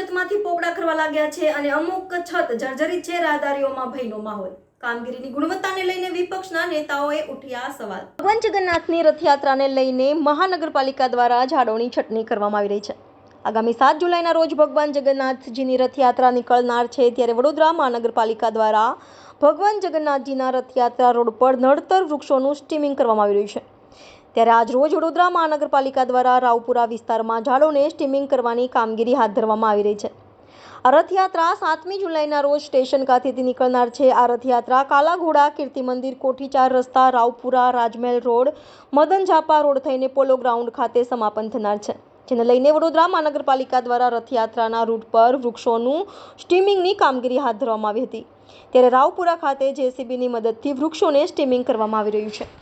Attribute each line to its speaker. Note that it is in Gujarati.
Speaker 1: આવ્યા છે અને અમુક છત જર્જરિત છે રાહદારીઓમાં ભયનો માહોલ. કામગીરીની ગુણવત્તાને લઈને વિપક્ષના નેતાઓએ ઉઠ્યા સવાલ. ભગવાન જગન્નાથની રથયાત્રાને લઈને મહાનગરપાલિકા દ્વારા ઝાડોની છટણી કરવામાં આવી રહી છે. આગામી સાત જુલાઈના રોજ ભગવાન જગન્નાથજીની રથયાત્રા નીકળનાર છે ત્યારે વડોદરા મહાનગરપાલિકા દ્વારા ભગવાન જગન્નાથજીના રથયાત્રા રોડ પર નડતર વૃક્ષોનું સ્ટીમિંગ કરવામાં આવી રહ્યું છે. ત્યારે આજ રોજ વડોદરા મહાનગરપાલિકા દ્વારા રાવપુરા વિસ્તારમાં ઝાડોને સ્ટીમિંગ કરવાની કામગીરી હાથ ધરવામાં આવી રહી છે. આ રથયાત્રા સાતમી જુલાઈના રોજ સ્ટેશન ખાતેથી નીકળનાર છે. આ રથયાત્રા કાલાઘોડા કીર્તિ મંદિર કોઠી ચાર રસ્તા, રાવપુરા, રાજમહેલ રોડ, મદન ઝાપા રોડ થઈને પોલો ગ્રાઉન્ડ ખાતે સમાપન થનાર છે. જેને લઈને વડોદરા મહાનગરપાલિકા દ્વારા રથયાત્રાના રૂટ પર વૃક્ષોનું સ્ટીમિંગની કામગીરી હાથ ધરવામાં આવી હતી. ત્યારે રાવપુરા ખાતે જેસીબીની મદદથી વૃક્ષોને સ્ટીમિંગ કરવામાં આવી રહ્યું છે.